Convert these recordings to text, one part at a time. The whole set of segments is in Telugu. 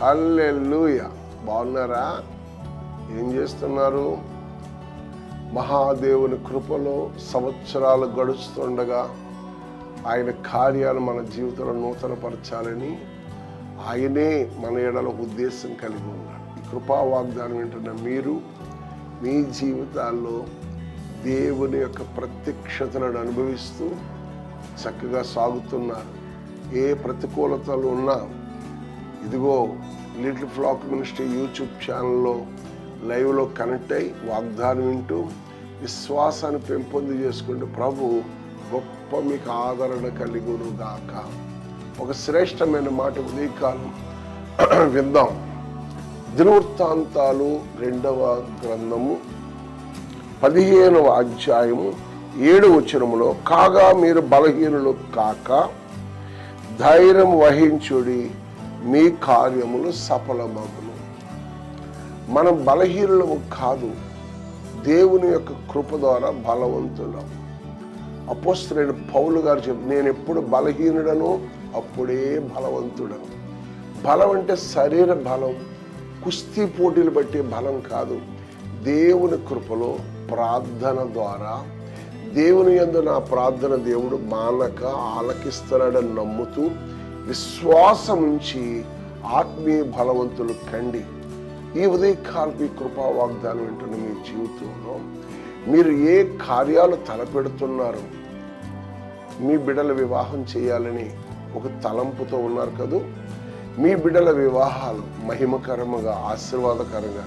హల్లెల్లుయ బాగున్నారా? ఏం చేస్తున్నారు? మహాదేవుని కృపలో సంవత్సరాలు గడుస్తుండగా ఆయన కార్యాలు మన జీవితంలో నూతనపరచాలని ఆయనే మన ఎడల ఉద్దేశం కలిగి ఉన్నాడు. ఈ కృపా వాగ్దానం వింటున్న మీరు మీ జీవితాల్లో దేవుని యొక్క ప్రత్యక్షతలను అనుభవిస్తూ చక్కగా సాగుతున్నారు. ఏ ప్రతికూలతలు ఉన్నా ఇదిగో లిటిల్ ఫ్లాక్ మినిస్ట్రీ యూట్యూబ్ ఛానల్లో లైవ్లో కనెక్ట్ అయి వాగ్దానం వింటూ విశ్వాసాన్ని పెంపొంది చేసుకుంటూ ప్రభు గొప్ప మీకు ఆదరణ కలిగును గాక ఒక శ్రేష్టమైన మాట ఉదయకాలం విందాం. దినవృత్తాంతాలు రెండవ గ్రంథము పదిహేనవ అధ్యాయము ఏడు వచనములో కాగా మీరు బలహీనులు కాక ధైర్యం వహించుడి మీ కార్యములు సఫలమగును. మనం బలహీనులము కాదు దేవుని యొక్క కృప ద్వారా బలవంతులం. అపోస్తుడైన పౌలు గారు చెప్పి నేను ఎప్పుడు బలహీనుడను అప్పుడే బలవంతుడను. బలం అంటే శరీర బలం కుస్తీ పోటీలు బట్టి బలం కాదు. దేవుని కృపలో ప్రార్థన ద్వారా దేవుని యందు నా ప్రార్థన దేవుడు మానక ఆలకిస్తున్నాడని నమ్ముతూ విశ్వాసం ఉంచి ఆత్మీయ బలవంతులు కండి. ఈ ఉదయకాల్పి కృపా వాగ్దానం వింటున్న మీ జీవితంలో మీరు ఏ కార్యాలు తలపెడుతున్నారు? మీ బిడ్డల వివాహం చేయాలని ఒక తలంపుతో ఉన్నారు కదూ? మీ బిడ్డల వివాహాలు మహిమకరముగా ఆశీర్వాదకరంగా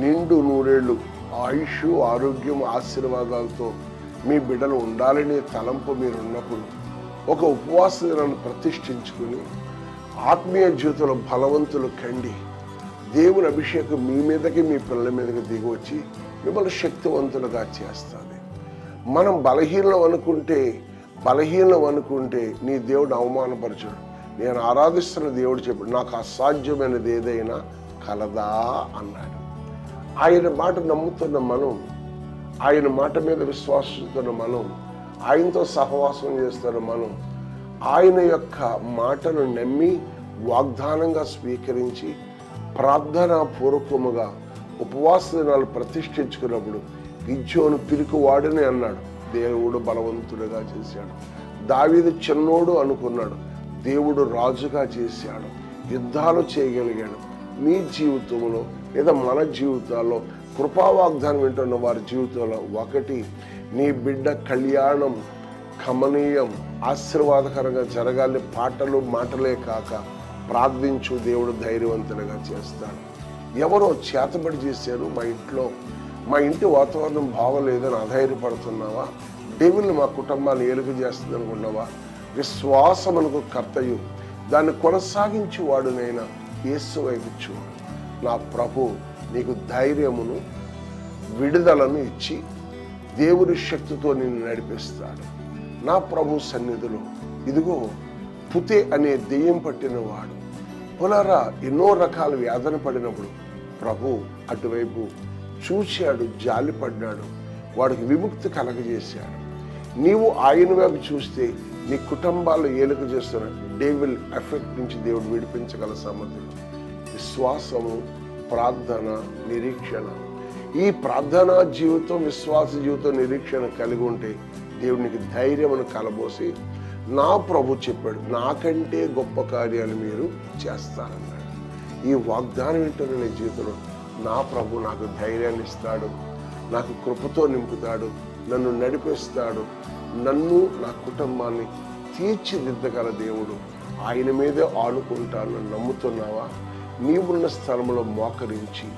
నిండు నూరేళ్ళు ఆయుష్ ఆరోగ్యం ఆశీర్వాదాలతో మీ బిడ్డలు ఉండాలనే తలంపు మీరు ఉన్నప్పుడు ఒక ఉపవాస దినాన్ని ప్రతిష్ఠించుకుని ఆత్మీయ జీవితంలో బలవంతులు కండి. దేవుని అభిషేకం మీ మీదకి మీ పిల్లల మీదకి దిగి వచ్చి మిమ్మల్ని శక్తివంతులుగా చేస్తుంది. మనం బలహీనం అనుకుంటే బలహీనం అనుకుంటే నీ దేవుడు అవమానపరచడు. నేను ఆరాధిస్తున్న దేవుడు చెప్పాడు నాకు అసాధ్యమైనది ఏదైనా కలదా అన్నాడు. ఆయన మాట నమ్ముతున్న మనం ఆయన మాట మీద విశ్వాసిస్తున్న మనం ఆయనతో సహవాసం చేస్తున్న మనం. ఆయన యొక్క మాటను నమ్మి వాగ్దానంగా స్వీకరించి ప్రార్థనా పూర్వకముగా ఉపవాస దినాలు ప్రతిష్ఠించుకున్నప్పుడు గిజ్జోను పిరికి అన్నాడు. దేవుడు బలవంతుడుగా చేశాడు. దావీదు చిన్నోడు అనుకున్నాడు. దేవుడు రాజుగా చేశాడు. యుద్ధాలు చేయగలిగాడు. మీ జీవితంలో లేదా మన జీవితాల్లో కృపావాగ్దానం వింటున్న వారి జీవితంలో ఒకటి నీ బిడ్డ కళ్యాణం కమనీయం ఆశీర్వాదకరంగా జరగాలి పాటలు మాటలే కాక ప్రార్థించు దేవుడు ధైర్యవంతులుగా చేస్తాడు. ఎవరో చేతబడి చేశారు మా ఇంట్లో మా ఇంటి వాతావరణం బాగోలేదని అధైర్యపడుతున్నావా? డెవిల్ మా కుటుంబాన్ని ఏలుగు చేస్తుంది అనుకున్నావా విశ్వాసమునకు కర్తయు దాన్ని కొనసాగించి వాడునైనా యేసు వైపు నా ప్రభు నీకు ధైర్యమును విడుదలను ఇచ్చి దేవుని శక్తితో నిన్ను నడిపిస్తాడు. నా ప్రభు సన్నిధిలో ఇదిగో పుతే అనే దెయ్యం పట్టిన వాడు పులరా ఎన్నో రకాల వ్యాధన పడినప్పుడు ప్రభు అటువైపు చూశాడు జాలిపడ్డాడు వాడికి విముక్తి కలగజేశాడు. నీవు ఆయన వైపు చూస్తే నీ కుటుంబాలు ఏలుక చేస్తున్న డేవిల్ ఎఫెక్ట్ నుంచి దేవుడు విడిపించగల సామర్థ్యం విశ్వాసము ప్రార్థన నిరీక్షణ ఈ ప్రార్థనా జీవితం విశ్వాస జీవితం నిరీక్షణ కలిగి ఉంటే దేవునికి ధైర్యమును కలబోసి నా ప్రభు చెప్పాడు నాకంటే గొప్ప కార్యాలు మీరు చేస్తారన్నాడు. ఈ వాగ్దానం ఏంటో నీ జీవితంలో నా ప్రభు నాకు ధైర్యాన్ని ఇస్తాడు నాకు కృపతో నింపుతాడు నన్ను నడిపిస్తాడు నన్ను నా కుటుంబాన్ని తీర్చిదిద్దగల దేవుడు. ఆయన మీదే ఆడుకుంటానని నమ్ముతున్నావా? నీవున్న స్థలంలో మోకరించి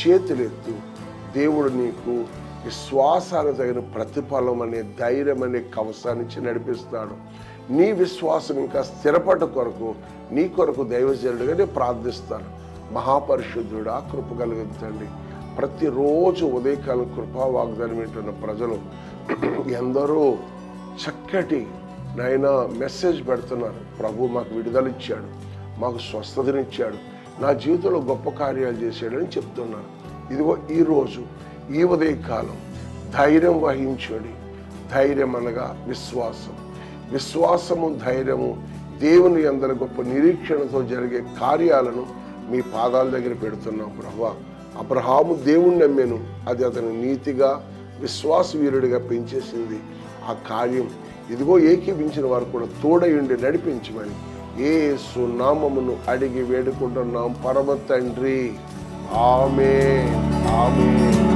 చేతులెత్తు దేవుడు నీకు విశ్వాసాలు తగిన ప్రతిఫలం అనే ధైర్యం అనే కవసాన్నిచ్చి నడిపిస్తాడు. నీ విశ్వాసం ఇంకా స్థిరపడ కొరకు నీ కొరకు దైవజనుడిగా నేను ప్రార్థిస్తాను. మహాపరిశుద్ధుడా కృప కలిగించండి ప్రతిరోజు ఉదయకాలం కృపా వాగ్దానం వింటున్న ప్రజలు ఎందరో చక్కటి నాయన మెసేజ్ పెడుతున్నారు. ప్రభు మాకు విడుదల ఇచ్చాడు మాకు స్వస్థతనిచ్చాడు నా జీవితంలో గొప్ప కార్యాలు చేశాడని చెప్తున్నారు. ఇదిగో ఈరోజు ఈ ఉదయకాలం ధైర్యం వహించండి. ధైర్యం అనగా విశ్వాసం. విశ్వాసము ధైర్యము దేవుని అందరి గొప్ప నిరీక్షణతో జరిగే కార్యాలను మీ పాదాల దగ్గర పెడుతున్నాం ప్రభా. అబ్రహాము దేవుణ్ణి నమ్మాను. అది అతని నీతిగా విశ్వాసవీరుడిగా పెంచేసింది. ఆ కార్యం ఇదిగో ఏకీపించిన వారు కూడా తోడయుండి నడిపించమని ఏ సునామమును అడిగి వేడుకుంటున్నాం పరమ తండ్రి. Amen. Amen.